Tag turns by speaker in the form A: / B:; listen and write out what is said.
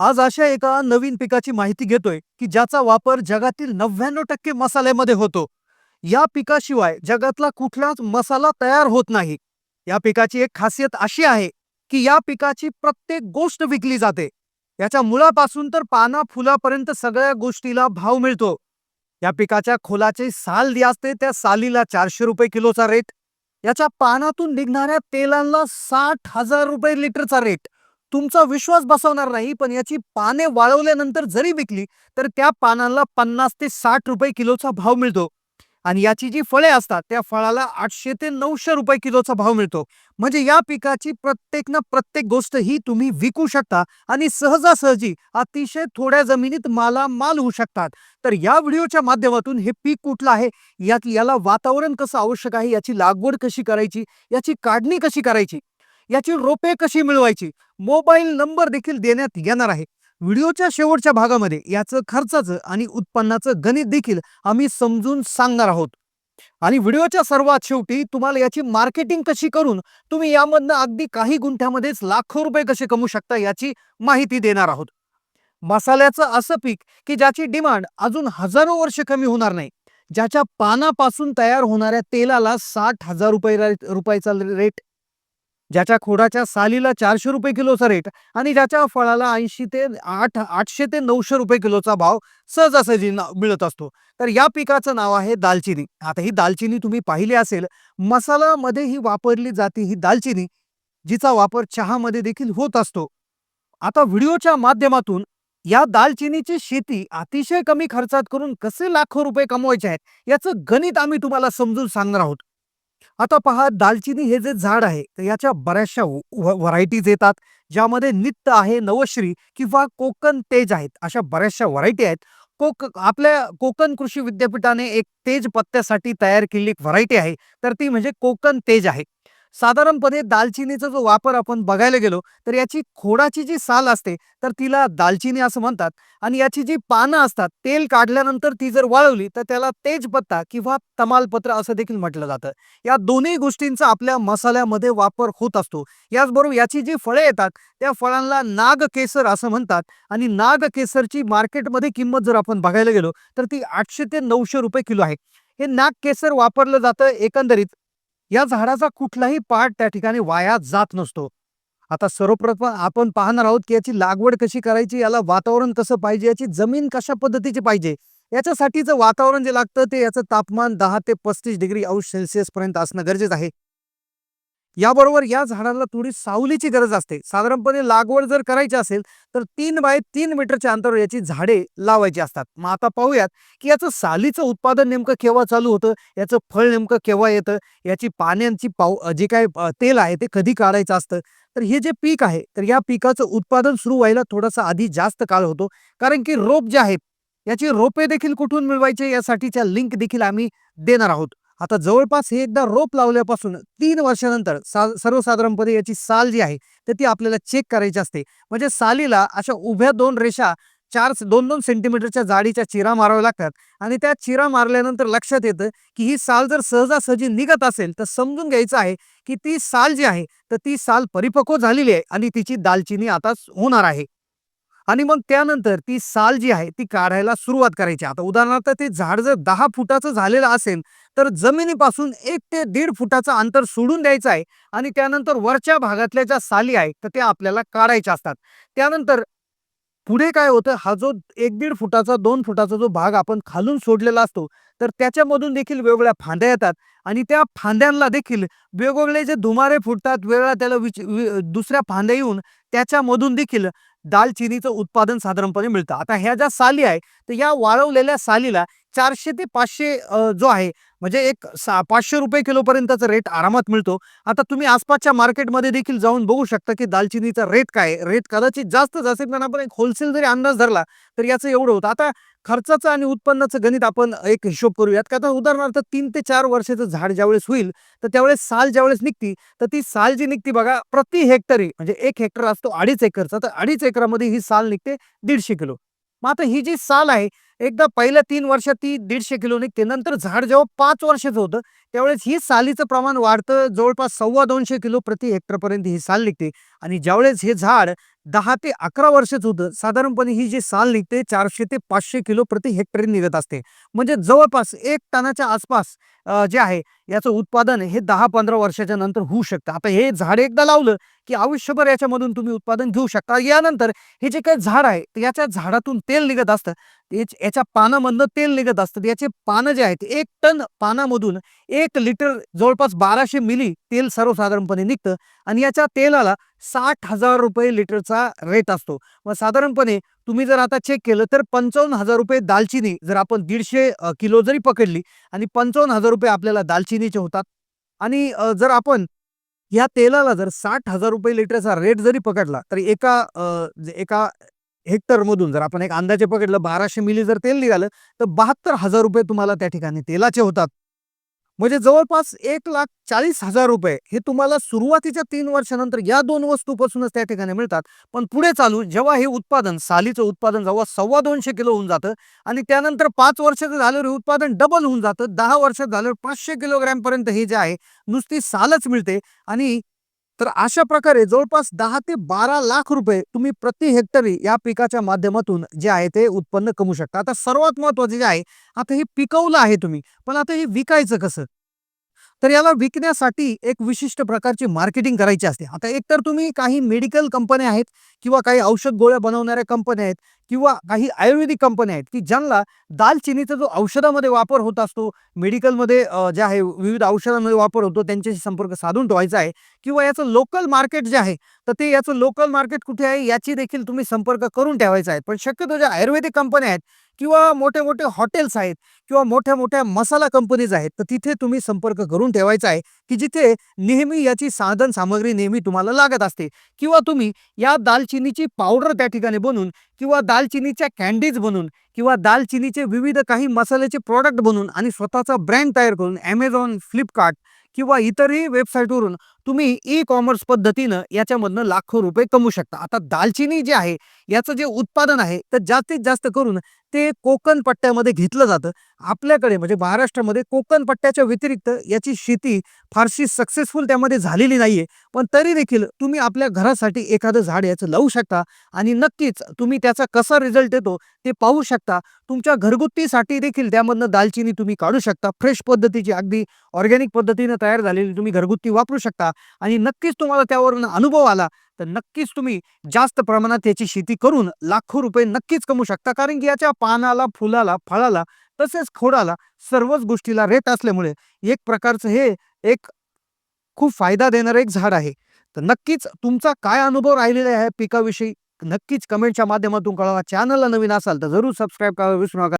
A: आज अशा एका नवीन पिकाची माहिती घेतोय की ज्याचा वापर जगातील नव्याण्णव टक्के मसाल्यामध्ये होतो. या पिकाशिवाय जगातला कुठलाच मसाला तयार होत नाही. या पिकाची एक खासियत अशी आहे की या पिकाची प्रत्येक गोष्ट विकली जाते. याच्या मुळापासून तर पाना फुलापर्यंत सगळ्या गोष्टीला भाव मिळतो. या पिकाच्या खोलाची साल जी असते त्या सालीला चारशे रुपये किलोचा रेट याच्या पानातून निघणाऱ्या तेलांना साठ हजार रुपये लिटरचा रेट तुमचा विश्वास बसवणार नाही पण याची पाने वाळवल्यानंतर जरी विकली तर त्या पानांना पन्नास ते साठ रुपये किलोचा भाव मिळतो. आणि याची जी फळे असतात त्या फळाला आठशे ते नऊशे रुपये किलोचा भाव मिळतो. म्हणजे या पिकाची प्रत्येक ना प्रत्येक गोष्ट ही तुम्ही विकू शकता आणि सहजासहजी अतिशय थोड्या जमिनीत माला माल होऊ शकतात. तर या व्हिडिओच्या माध्यमातून हे पीक कुठलं आहे यात याला वातावरण कसं आवश्यक आहे याची लागवड कशी करायची याची काढणी कशी करायची याची रोपे कशी मिळवायची मोबाईल नंबर देखील देण्यात येणार आहे. व्हिडिओच्या शेवटच्या भागामध्ये याचं खर्चाचं आणि उत्पन्नाचं गणित देखील आम्ही समजून सांगणार आहोत. आणि व्हिडिओच्या सर्वात शेवटी तुम्हाला याची मार्केटिंग कशी करून तुम्ही यामधनं अगदी काही गुंठ्यामध्येच लाखो रुपये कसे कमवू शकता याची माहिती देणार आहोत. मसाल्याचं असं पीक की ज्याची डिमांड अजून हजारो वर्ष कमी होणार नाही. ज्याच्या पानापासून तयार होणाऱ्या तेलाला साठ हजार रुपये रुपयाचा रेट ज्याच्या खोडाच्या सालीला चारशे रुपये किलोचा रेट आणि ज्याच्या फळाला ऐंशी ते आठ आठशे ते नऊशे रुपये किलोचा भाव सहजासहजी ना- मिळत असतो. तर या पिकाचं नाव आहे दालचिनी. आता ही दालचिनी तुम्ही पाहिली असेल मसालामध्ये ही वापरली जाते ही दालचिनी जिचा वापर चहामध्ये देखील होत असतो. आता व्हिडिओच्या माध्यमातून या दालचिनीची शेती अतिशय कमी खर्चात करून कसे लाखो रुपये कमवायचे आहेत याचं गणित आम्ही तुम्हाला समजून सांगणार आहोत. आता पहा दालचिनी हे जे झाड आहे तर याच्या बऱ्याचशा व्हरायटीज येतात ज्यामध्ये नित्य आहे नवश्री किंवा कोकण तेज आहेत अशा बऱ्याचशा व्हरायटी आहेत. कोक आपल्या कोकण कृषी विद्यापीठाने एक तेज पत्त्यासाठी तयार केलेली एक व्हरायटी आहे तर ती म्हणजे कोकण तेज आहे. साधारणपणे दालचिनीचा जो वापर आपण बघायला गेलो तर याची खोडाची जी साल असते तर तिला दालचिनी असं म्हणतात. आणि याची जी पानं असतात तेल काढल्यानंतर ती जर वाळवली तर त्याला तेजपत्ता किंवा तमालपत्र असं देखील म्हटलं जातं. या दोन्ही गोष्टींचा आपल्या मसाल्यामध्ये वापर होत असतो. याचबरोबर याची जी फळे येतात त्या फळांना नागकेसर असं म्हणतात. आणि नागकेसरची मार्केटमध्ये किंमत जर आपण बघायला गेलो तर ती आठशे ते नऊशे रुपये किलो आहे. हे नागकेसर वापरलं जातं एकंदरीत या झाडाचा कुठलाही पार्ट त्या ठिकाणी वाया जात नसतो. आता सर्वप्रथम आपण पाहणार आहोत की याची लागवड कशी करायची याला वातावरण कसं पाहिजे याची जमीन कशा पद्धतीची पाहिजे याच्यासाठीचं वातावरण जे लागतं ते याचं तापमान दहा ते पस्तीस डिग्री अंश सेल्सिअस पर्यंत असणं गरजेचं आहे. याबरोबर या झाडाला थोडी सावलीची गरज असते. साधारणपणे लागवड जर करायची असेल तर तीन बाय तीन मीटरच्या अंतरावर याची झाडे लावायची असतात. मग आता पाहूयात की याचं सालीचं उत्पादन नेमकं केव्हा चालू होतं याचं फळ नेमकं केव्हा येतं याची पाण्यांची पाव जे काय तेल आहे ते कधी काढायचं असतं? तर हे जे पीक आहे तर या पिकाचं उत्पादन सुरू व्हायला थोडासा आधी जास्त काळ होतो. कारण की रोप जे आहेत याची रोपे देखील कुठून मिळवायचे यासाठीच्या लिंक देखील आम्ही देणार आहोत. आता जवळपास हे एकदा रोप लावल्यापासून तीन वर्षानंतर सा सर्वसाधारणपणे याची साल जी आहे तर ती आपल्याला चेक करायची असते. म्हणजे सालीला अशा उभ्या दोन रेषा चार दोन दोन सेंटीमीटरच्या जाडीच्या चिरा माराव्या लागतात. आणि त्या चिरा मारल्यानंतर लक्षात येतं की ही साल जर सहजासहजी निघत असेल तर समजून घ्यायचं आहे की ती साल जी आहे तर ती साल परिपक्व झालेली आहे आणि तिची दालचिनी आता होणार आहे. आणि मग त्यानंतर ती साल जी आहे ती काढायला सुरुवात करायची. आता उदाहरणार्थ ते झाड जर दहा फुटाचं झालेलं असेल तर जमिनीपासून एक ते दीड फुटाचं अंतर सोडून द्यायचं आहे आणि त्यानंतर वरच्या भागातल्या ज्या साली आहेत तर त्या आपल्याला काढायच्या असतात. त्यानंतर पुढे काय होतं हा जो एक दीड फुटाचा दोन फुटाचा जो भाग आपण खालून सोडलेला असतो तर त्याच्यामधून देखील वेगवेगळ्या फांद्या येतात आणि त्या फांद्यांना देखील वेगवेगळे जे धुमारे फुटतात वेगळ्या त्याला विच दुसऱ्या फांद्या येऊन त्याच्यामधून देखील दालचिनीचं उत्पादन साधारणपणे मिळतं. आता ह्या ज्या साली आहे तर या वाळवलेल्या सालीला चारशे ते पाचशे जो आहे म्हणजे एक सा पाचशे रुपये किलोपर्यंतचा रेट आरामात मिळतो. आता तुम्ही आसपासच्या मार्केटमध्ये देखील जाऊन बघू शकता की दालचिनीचा रेट काय आहे. रेट कदाचित जास्तच असेल पण आपण एक होलसेल जरी अंदाज धरला तर याचं एवढं होतं. आता खर्चाचं आणि उत्पन्नाचं गणित आपण एक हिशोब करूयात. का आता उदाहरणार्थ तीन ते चार वर्षाचं झाड ज्यावेळेस होईल तर त्यावेळेस साल ज्यावेळेस निघती तर ती साल जी निघती बघा प्रति हेक्टरी म्हणजे एक हेक्टर असतो अडीच एकरचा तर अडीच एकरामध्ये ही साल निघते दीडशे किलो. मग आता ही जी साल आहे एकदा पहिल्या तीन वर्षात ती दीडशे किलो निघते नंतर झाड जेव्हा पाच वर्षाचं होतं त्यावेळेस ही सालीचं प्रमाण वाढतं जवळपास सव्वा दोनशे किलो प्रति हेक्टरपर्यंत ही साल निघते. आणि ज्यावेळेस हे झाड दहा ते अकरा वर्षच होतं. साधारणपणे ही जी साल निघते चारशे ते पाचशे किलो प्रति हेक्टरी निघत असते. म्हणजे जवळपास एक टनाच्या आसपास जे आहे याचं उत्पादन हे दहा पंधरा वर्षाच्या नंतर होऊ शकतं. आता हे झाड एकदा लावलं की आयुष्यभर याच्यामधून तुम्ही उत्पादन घेऊ शकता. यानंतर हे जे काही झाड आहे याच्या झाडातून तेल निघत असतं. याच्या पानामधनं तेल निघत असतं. याचे पानं जे आहेत एक टन पानामधून एक लिटर जवळपास बाराशे मिली तेल सर्वसाधारणपणे निघतं. आणि याच्या तेलाला साठ हजार रुपये लिटरचा रेट असतो. मग साधारणपणे तुम्ही जर आता चेक केलं तर पंचावन्न हजार रुपये दालचिनी जर आपण दीडशे किलो जरी पकडली आणि पंचावन्न हजार रुपये आपल्याला दालचिनीचे होतात. आणि जर आपण या तेलाला जर साठ हजार रुपये लिटरचा रेट जरी पकडला तर एका एका हेक्टरमधून जर आपण एक अंदाजे पकडलं बाराशे मिली जर तेल निघालं तर बहात्तर हजार रुपये तुम्हाला त्या ठिकाणी तेलाचे होतात. म्हणजे जवळपास एक लाख चाळीस हजार रुपये हे तुम्हाला सुरुवातीच्या तीन वर्षानंतर या दोन वस्तूपासूनच त्या ठिकाणी मिळतात. पण पुढे चालू जेव्हा हे उत्पादन सालीचं उत्पादन जेव्हा सव्वा दोनशे किलो होऊन जातं आणि त्यानंतर पाच वर्षाचं झाल्यावर हे उत्पादन डबल होऊन जातं दहा वर्षात झाल्यावर पाचशे किलोग्रॅमपर्यंत हे जे आहे नुसती सालच मिळते आणि तर अशा प्रकारे जवळपास दहा ते बारा लाख रुपये तुम्ही प्रति हेक्टरी या पिकाच्या माध्यमातून जे आहे ते उत्पन्न कमवू शकता. आता सर्वात महत्त्वाचे जे आहे आता हे पिकवलं आहे तुम्ही पण आता हे विकायचं कसं? तर याला विकण्यासाठी एक विशिष्ट प्रकारची मार्केटिंग करायची असते. आता एकतर तुम्ही काही मेडिकल कंपन्या आहेत किंवा काही औषध गोळ्या बनवणाऱ्या कंपन्या आहेत किंवा काही आयुर्वेदिक कंपन्या आहेत की ज्यांना दालचिनीचा जो औषधामध्ये वापर होत असतो मेडिकलमध्ये जे आहे विविध औषधांमध्ये वापर होतो त्यांच्याशी संपर्क साधून ठेवायचा आहे किंवा याचं लोकल मार्केट जे आहे तर ते याचं लोकल मार्केट कुठे आहे याची देखील तुम्ही संपर्क करून ठेवायचा आहे. पण शक्यतो ज्या आयुर्वेदिक कंपन्या आहेत किंवा मोठे मोठे हॉटेल्स आहेत किंवा मोठ्या मोठ्या मसाला कंपनीज आहेत तर तिथे तुम्ही संपर्क करून ठेवायचा आहे की जिथे नेहमी याची साधन सामग्री नेहमी तुम्हाला लागत असते. किंवा तुम्ही या दालचिनीची पावडर त्या ठिकाणी बनवून किंवा दालचिनीच्या कॅन्डीज बनवून किंवा दालचिनीचे विविध काही मसाल्याचे प्रॉडक्ट बनवून आणि स्वतःचा ब्रँड तयार करून ॲमेझॉन फ्लिपकार्ट किंवा इतरही वेबसाईटवरून तुम्ही ई कॉमर्स पद्धतीनं याच्यामधनं लाखो रुपये कमवू शकता. आता दालचिनी जे आहे याचं जे उत्पादन आहे तर जास्तीत जास्त करून ते कोकण पट्ट्यामध्ये घेतलं जातं. आपल्याकडे म्हणजे महाराष्ट्रामध्ये कोकण पट्ट्याच्या व्यतिरिक्त याची शेती फारशी सक्सेसफुल त्यामध्ये झालेली नाहीये. पण तरी देखील तुम्ही आपल्या घरासाठी एखादं झाड याचं लावू शकता आणि नक्कीच तुम्ही त्याचा कसा रिझल्ट येतो ते पाहू शकता. तुमच्या घरगुतीसाठी देखील त्यामधनं दालचिनी तुम्ही काढू शकता. फ्रेश पद्धतीची अगदी ऑर्गॅनिक पद्धतीनं तयार झालेली तुम्ही घरगुती वापरू शकता. आणि नक्कीच तुम्हाला त्यावरून अनुभव आला तर नक्कीच तुम्ही जास्त प्रमाणात याची शेती करून लाखो रुपये नक्कीच कमवू शकता. कारण की याच्या पानाला फुलाला फळाला तसेच खोडाला सर्वच गोष्टीला रेट असल्यामुळे एक प्रकारचं हे एक खूप फायदा देणारं एक झाड आहे. तर नक्कीच तुमचा काय अनुभव राहिलेला आहे पिकाविषयी नक्कीच कमेंटच्या माध्यमातून कळवा. चॅनलला नवीन असाल तर जरूर सबस्क्राईब करायला विसरू नका.